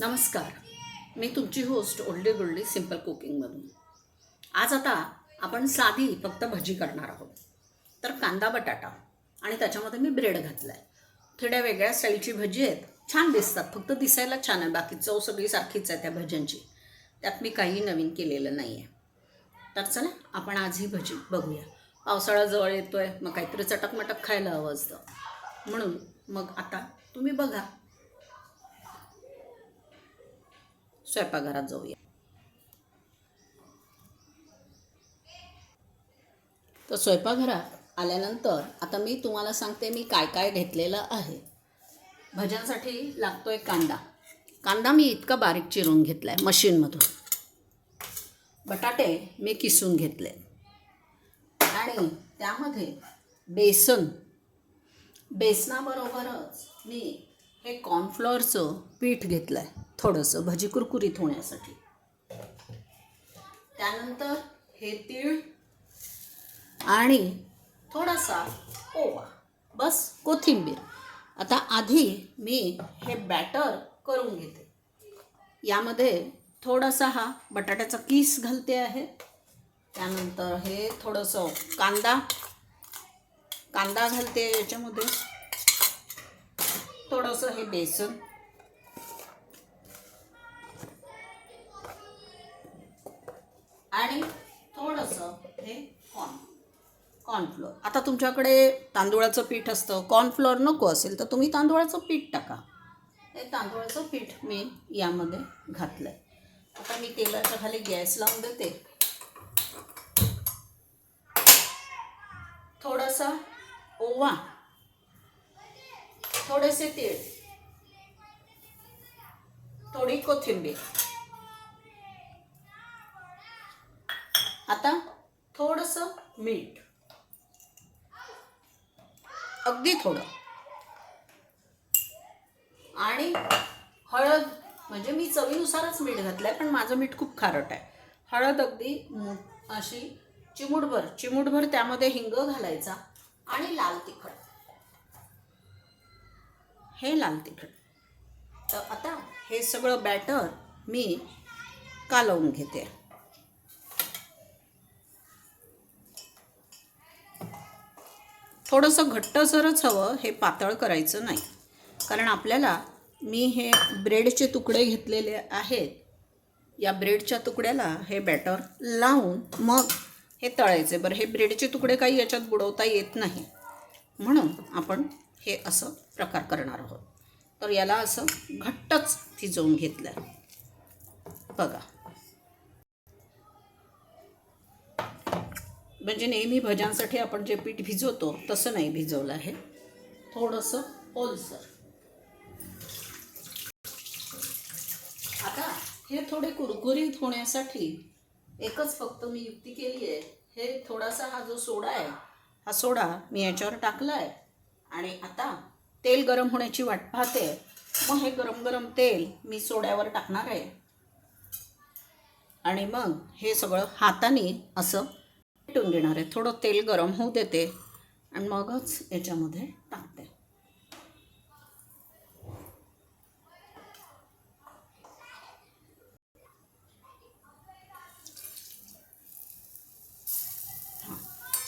नमस्कार. मी तुमची होस्ट ओल्डी गुल्डी सिंपल कुकिंगमधून आज आता आपण साधी फक्त भजी करणार आहोत. तर कांदा बटाटा आणि त्याच्यामध्ये मी ब्रेड घातला आहे थोड्या वेगळ्या स्टाईलची भजी आहेत. छान दिसतात. फक्त दिसायला छान आहे. बाकी चव सगळी सारखीच आहे त्या भज्यांची. त्यात मी काही नवीन केलेलं नाही आहे तर चला आपण आज ही भजी बघूया. पावसाळा जवळ आहे मग काहीतरी चटकमटक खायला हवं असतं. म्हणून मग आता तुम्ही बघा. स्वयंपाकघरात जाऊया. तर स्वयंपाकघरात आल्यानंतर आता मी तुम्हाला सांगते मी काय काय घेतलेलं आहे. भज्यांसाठी लागतोय कांदा. कांदा मी इतका बारीक चिरून घेतला आहे मशीनमधून. बटाटे मी किसून घेतले. आणि त्यामध्ये बेसन. बेसनाबरोबरच मी हे कॉर्नफ्लॉवरचं पीठ घेतलं आहे थोडंसं भजी कुरकुरीत होण्यासाठी. त्यानंतर हे तीळ आणि थोडासा ओवा. बस कोथिंबीर. आता आधी मी हे बॅटर करून घेते. यामध्ये थोडासा हा बटाट्याचा किस घालते आहे. त्यानंतर हे थोडंसं कांदा. कांदा घालते याच्यामध्ये. थोडंसं हे बेसन. आणि थोडंसं हे कॉर्न कॉर्नफ्लोअर आता तुमच्याकडे तांदूळाचं पीठ असतं कॉर्नफ्लोअर नको असेल तर तुम्ही तांदूळाचं पीठ टाका. हे तांदूळाचं पीठ मी यामध्ये घातलं आहे आता मी तेलाच्या खाली गॅस लावून देते. थोडासा ओवा थोडेसे तीळ थोडी कोथिंबीर. आता थोडंसं मीठ. अगदी थोडं. आणि हळद म्हणजे मी चवीनुसारच मीठ घातलं आहे पण माझं मीठ खूप खारट आहे. हळद अगदी अशी चिमूटभर चिमूटभर त्यामध्ये हिंग घालायचा आणि लाल तिखट. हे लाल तिखट. तर आता हे सगळं बॅटर मी कालवून घेते. थोडंसं घट्टसरच हवं हे पातळ करायचं नाही. कारण आपल्याला मी हे ब्रेडचे तुकडे घेतलेले आहेत. या ब्रेडच्या तुकड्याला हे बॅटर लावून मग हे तळायचे. बरं हे ब्रेडचे तुकडे काही याच्यात बुडवता येत नाही. म्हणून आपण हे असं प्रकार करणार आहोत. तर याला असं घट्टच भिजवून घेतलं आहे बघा. म्हणजे नेहमी भज्यांसाठी आपण जे पीठ भिजवतो तसं नाही भिजवलं आहे. थोडंसं ओलसर. आता हे थोडे कुरकुरीत होण्यासाठी एकच फक्त मी युक्ती केली आहे. हे थोडासा हा जो सोडा आहे हा सोडा मी याच्यावर टाकला आहे आणि आता तेल गरम होण्याची वाट पाहते. मग हे गरम गरम तेल मी सोड्यावर टाकणार आहे. आणि मग हे सगळं हाताने असं पेटून घेणार आहे. थोडं तेल गरम होऊ देते. आणि मगच याच्यामध्ये टाकते.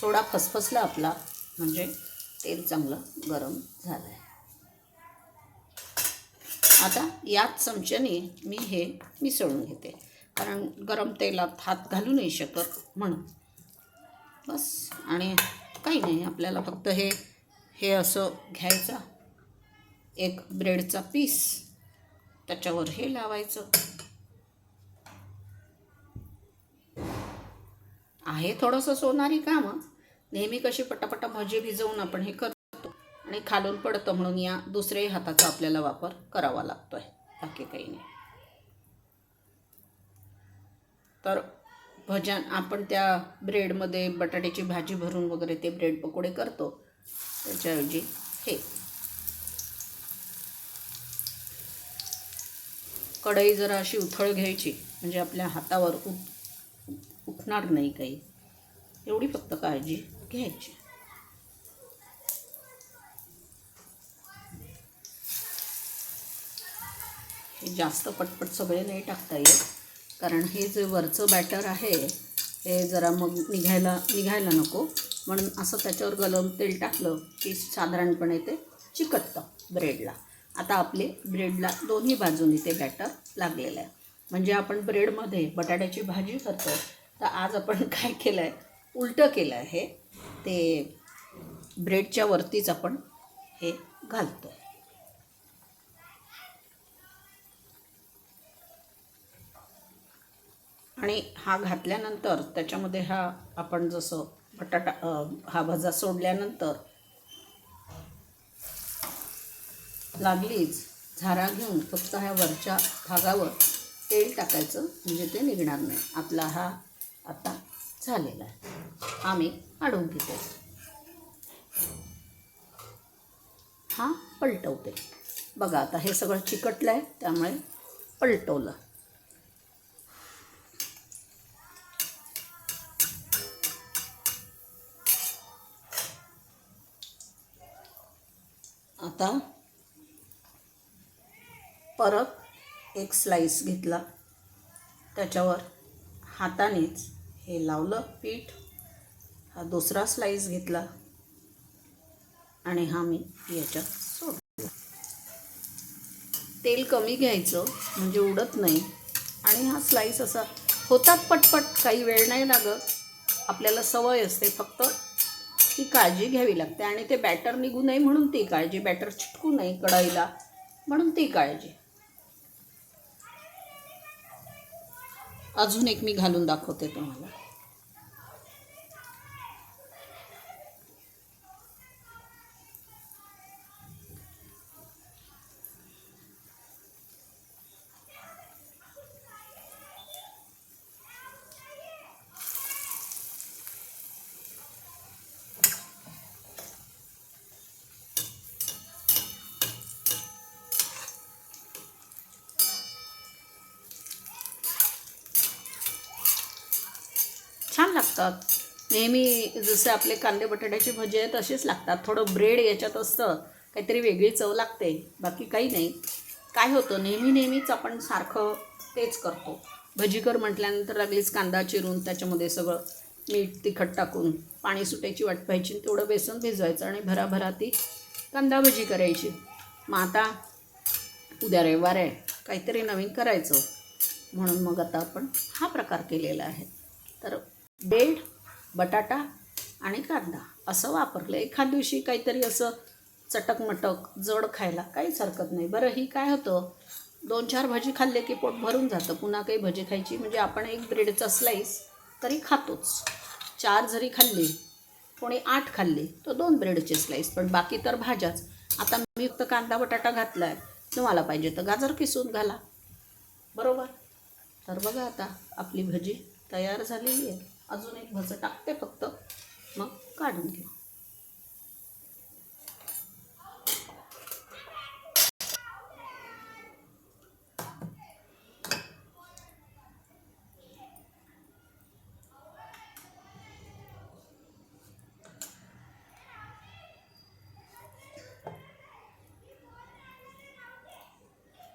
सोडा फसफसला आपला. म्हणजे तेल चांगलं गरम झालं आहे आता याच चमच्याने मी हे मिसळून घेते. कारण गरम तेलात हात घालू नाही शकत म्हणून. बस. आणि काही नाही आपल्याला फक्त हे हे असं घ्यायचं. एक ब्रेडचा पीस. त्याच्यावर हे लावायचं. आहे थोडंसं सोनारी कामं नेहमी कशी पटापटा भजी भिजवून आपण हे करतो. आणि खालून पडतं म्हणून या दुसऱ्याही हाताचा आपल्याला वापर करावा लागतो आहे बाकी काही नाही. तर भज्या आपण त्या ब्रेडमध्ये बटाट्याची भाजी भरून वगैरे ते ब्रेड पकोडे करतो. त्याच्याऐवजी हे. कढई जरा अशी उथळ घ्यायची म्हणजे आपल्या हातावर उठ उठणार नाही काही. एवढी फक्त काळजी घ्यायची. हे जास्त पटपट सगळे नाही टाकता येत. कारण हे जे वरचं बॅटर आहे हे जरा मग निघायला निघायला नको. म्हणून असं त्याच्यावर गलम तेल टाकलं की साधारणपणे ते चिकटतं ब्रेडला आता आपले ब्रेडला दोन्ही बाजूनी ते बॅटर लागलेलं आहे. म्हणजे आपण ब्रेडमध्ये बटाट्याची भाजी करतो तर आज आपण काय केलं आहे उलटं केलं आहे ते ब्रेडच्या वरतीच आपण हे घालतो आहे आणि हा घातल्यानंतर त्याच्यामध्ये हा आपण जसं बटाटा हा भजा सोडल्यानंतर लागलीच झारा घेऊन फक्त ह्या वरच्या भागावर तेल टाकायचं म्हणजे ते निघणार नाही. आपला हा आता झालेला आहे. आम्ही मी काढून हा पलटवते. बघा आता हे सगळं चिकटलं आहे त्यामुळे पलटवलं. आता परत एक स्लाईस घेतला. त्याच्यावर हातानेच हे लावलं पीठ. हा दुसरा स्लाईस घेतला. आणि हा मी याच्यात सोडला. तेल कमी घ्यायचं म्हणजे उडत नाही. आणि हा स्लाईस असा होतात पटपट काही वेळ नाही लागत. आपल्याला सवय असते फक्त ती काळजी घ्यावी लागते आणि ते बॅटर निघू नये म्हणून ती काळजी बॅटर चिटकू नये कढाईला म्हणून ती काळजी. अजून एक मी घालून दाखवते तुम्हाला. लागतात नेहमी जसे आपले कांदे बटाट्याची भजी आहेत तसेच लागतात. थोडं ब्रेड याच्यात असतं काहीतरी वेगळी चव लागते बाकी काही नाही. काय होतं नेहमी नेहमीच आपण सारखं तेच करतो. भजी कर म्हटल्यानंतर लागलीच कांदा चिरून त्याच्यामध्ये सगळं मीठ तिखट टाकून पाणी सुटायची वाट पाहायची तेवढं बेसन भिजवायचं आणि भराभरा ती कांदा भजी करायची. मग आता उद्या रविवार आहे काहीतरी नवीन करायचं. म्हणून मग आता आपण हा प्रकार केलेला आहे. तर ब्रेड बटाटा आणि कांदा असं वापरलं. एखाद दिवशी काहीतरी असं चटकमटक जड खायला काहीच हरकत नाही. बरं ही काय होतं? दोन चार भाजी खाल्ले की पोट भरून जातं. पुन्हा काही भजी खायची. म्हणजे आपण एक ब्रेडचा स्लाईस तरी खातोच. चार जरी खाल्ली कोणी आठ खाल्ली तर दोन ब्रेडचे स्लाईस पण बाकी तर भाज्याच. आता मी फक्त कांदा बटाटा घातला आहे तुम्हाला पाहिजे तर गाजर किसून घाला. बरोबर? तर बघा आता आपली भजी तयार झालेली आहे. अजून एक भजं टाकते फक्त. मग काढून घेऊ.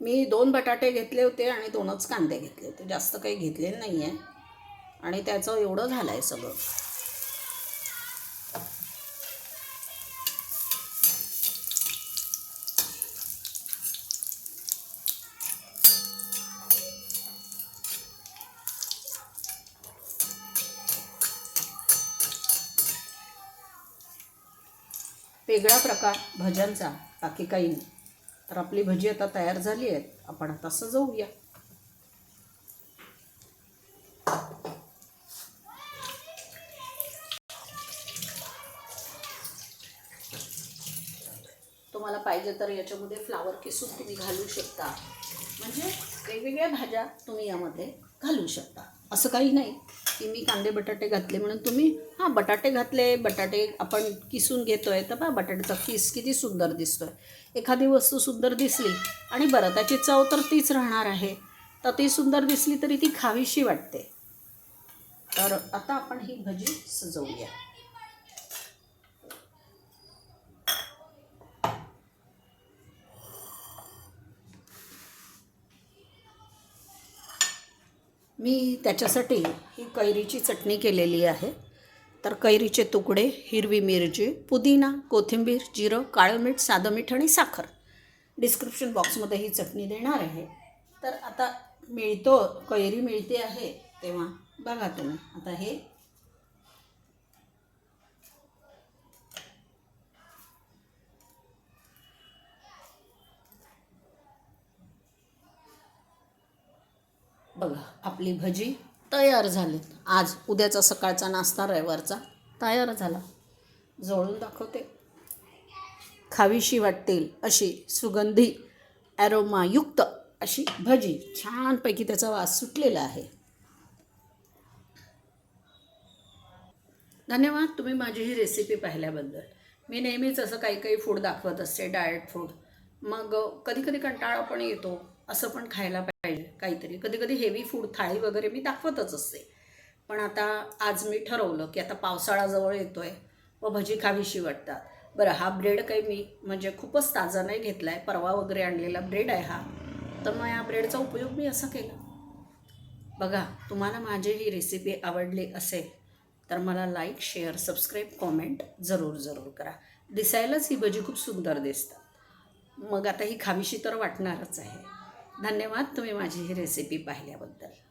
मी दोन बटाटे घेतले होते आणि दोनच कांदे घेतले होते. जास्त काही घेतलेले नाही आहे आणि त्याचं एवढं झालं आहे सगळं. वेगळा प्रकार भज्यांचा बाकी काही नाही. तर आपली भजी आता तयार झाली आहेत. आपण आता सजवूया तुम्हाला पाहिजे तर याच्यामध्ये फ्लावर किसून तुम्ही घालू शकता. म्हणजे वेगवेगळ्या भाज्या तुम्ही यामध्ये घालू शकता. असं काही नाही की मी कांदे बटाटे घातले म्हणून तुम्ही हां बटाटे घातले बटाटे आपण किसून घेतोय तर बा बटाट्याचा किस किती सुंदर दिसतोय. एखादी वस्तू सुंदर दिसली आणि बरं त्याची चव तर तीच राहणार आहे. तर ती सुंदर दिसली तरी ती खावीशी वाटते. तर आता आपण ही भजी सजवूया. मी त्याच्यासाठी ही कैरीची चटणी केलेली आहे. तर कैरीचे तुकडे हिरवी मिरची पुदिना कोथिंबीर जिरं काळं मीठ साधं मीठ आणि साखर. डिस्क्रिप्शन बॉक्समध्ये ही चटणी देणार आहे. तर आता मिळतो कैरी मिळते आहे तेव्हा बघा तुम्ही. आता हे बघा आपली भजी तयार झाली. आज उद्याचा सकाळचा नाश्ता रविवारचा तयार झाला. जवळून दाखवते. खावीशी वाटतील अशी सुगंधी ॲरोमायुक्त अशी भजी. छानपैकी त्याचा वास सुटलेला आहे. धन्यवाद तुम्ही माझी ही रेसिपी पाहिल्याबद्दल. मी नेहमीच असं काही काही फूड दाखवत असते डाएट फूड मग कधी कधी कंटाळा पण येतो असं पण खायला पाहिजे काहीतरी. कधी कधी हेवी फूड थाळी वगैरे मी दाखवतच असते. पण आता आज मी ठरवलं की आता पावसाळा जवळ येतो आहे व भजी खावीशी वाटतात. बरं हा ब्रेड काही मी म्हणजे खूपच ताजा नाही घेतला आहे परवा वगैरे आणलेला ब्रेड आहे हा. तर मग या ब्रेडचा उपयोग मी असा केला. बघा तुम्हाला माझी ही रेसिपी आवडली असेल तर मला लाईक शेअर सबस्क्राईब कॉमेंट जरूर जरूर करा. दिसायलाच ही भजी खूप सुंदर दिसतात. मग आता ही खावीशी तर वाटणारच आहे. धन्यवाद. तुम्ही माझी ही रेसिपी पाहिल्याबद्दल.